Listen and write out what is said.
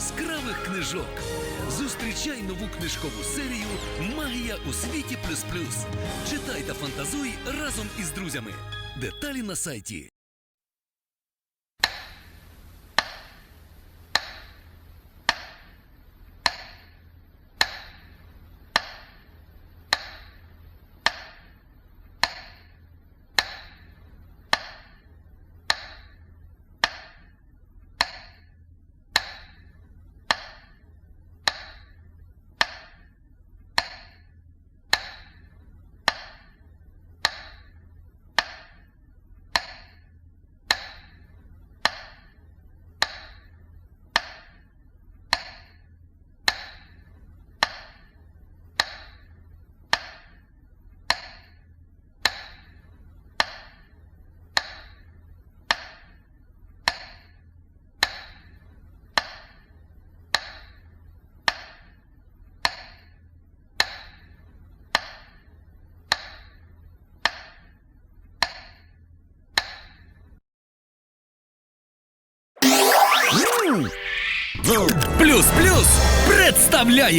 яскравих книжок. Зустрічай нову книжкову серію Магія у світі плюс плюс. Читай та фантазуй разом із друзями. Деталі на сайті. Плюс плюс представляє